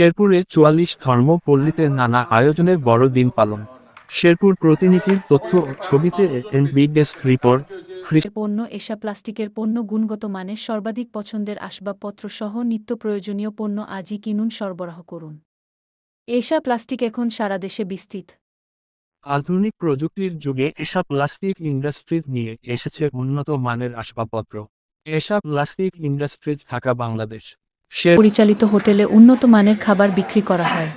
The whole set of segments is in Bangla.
শেরপুরে চুয়াল্লিশ ধর্মপল্লীতে নানা আয়োজনের বড়দিন পালন। শেরপুর প্রতিনিধির তথ্য ছবিতে এনবি ডেস্ক রিপোর্ট পণ্য এশা প্লাস্টিকের পণ্য গুণগত মানের সর্বাধিক পছন্দের আসবাবপত্র সহ নিত্য প্রয়োজনীয় পণ্য আজই কিনুন সরবরাহ করুন। এশা প্লাস্টিক এখন সারা দেশে বিস্তৃত। আধুনিক প্রযুক্তির যুগে এসব প্লাস্টিক ইন্ডাস্ট্রিজ নিয়ে এসেছে উন্নত মানের আসবাবপত্র। এসব প্লাস্টিক ইন্ডাস্ট্রিজ ঢাকা বাংলাদেশ। পরিচালিত হোটেলে উন্নত মানের খাবার বিক্রি করা হয়।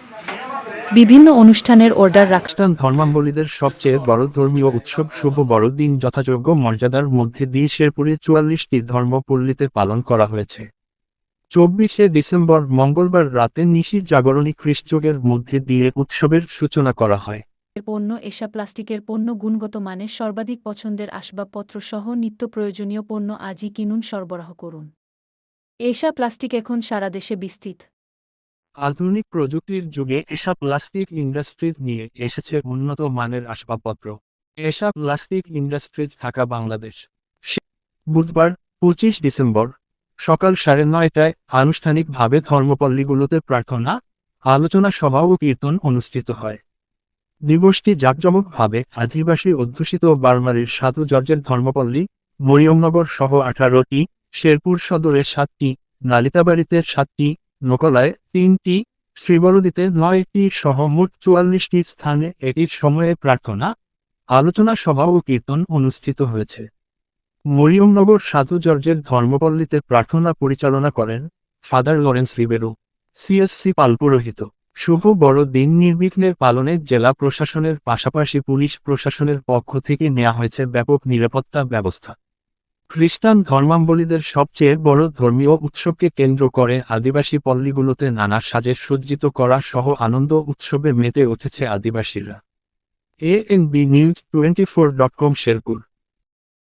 বিভিন্ন অনুষ্ঠানের অর্ডার রাখ খ্রিস্টান ধর্মাবলীদের সবচেয়ে বড় ধর্মীয় উৎসব শুভ বড়দিন যথাযোগ্য মর্যাদার মধ্যে দিয়ে শেরপুরে চুয়াল্লিশটি ধর্মপল্লীতে পালন করা হয়েছে। চব্বিশে ডিসেম্বর মঙ্গলবার রাতে নিশি জাগরণী খ্রিস্টযোগের মধ্যে দিয়ে উৎসবের সূচনা করা হয়। পণ্য এশা প্লাস্টিকের পণ্য গুণগত মানের সর্বাধিক পছন্দের আসবাবপত্র সহ নিত্য প্রয়োজনীয় পণ্য আজই কিনুন সরবরাহ করুন। এশা প্লাস্টিক এখন সারা দেশে বিস্তৃত। আধুনিক প্রযুক্তির যুগে এসব প্লাস্টিক ইন্ডাস্ট্রিজ নিয়ে এসেছে উন্নত মানের আসবাবপত্র। এসব প্লাস্টিক ইন্ডাস্ট্রিজ ঢাকা, বাংলাদেশ। বুধবার, পঁচিশ ডিসেম্বর, সকাল সাড়ে নয়টায় আনুষ্ঠানিকভাবে ধর্মপল্লীগুলোতে প্রার্থনা, আলোচনা সভা ও কীর্তন অনুষ্ঠিত হয়। দিবসটি জাঁকজমকভাবে আদিবাসী অধ্যুষিত বার্মারির সাধু জর্জের ধর্মপল্লী, মরিয়মনগর সহ আঠারোটি শেরপুর সদরে সাতটি, নালিতাবাড়িতে সাতটি, নকলায় তিনটি, শ্রীবরদীতে নয়টি সহ মোট চুয়াল্লিশটি স্থানে একই সময়ে প্রার্থনা, আলোচনা সভা ও কীর্তন অনুষ্ঠিত হয়েছে। মরিয়মনগর সাধু জর্জের ধর্মপল্লীতে প্রার্থনা পরিচালনা করেন ফাদার লরেন্স রিবেরো সিএসসি পালপুরোহিত। শুভ বড় দিন নির্বিঘ্নে পালনে জেলা প্রশাসনের পাশাপাশি পুলিশ প্রশাসনের পক্ষ থেকে নেওয়া হয়েছে ব্যাপক নিরাপত্তা ব্যবস্থা। খ্রিস্টান ধর্মাবলীদের সবচেয়ে বড় ধর্মীয় উৎসবকে কেন্দ্র করে আদিবাসী পল্লীগুলোতে নানা সাজে সজ্জিত করা সহ আনন্দ উৎসবে মেতে উঠেছে আদিবাসীরা। A N B news twenty four dot com Sherpur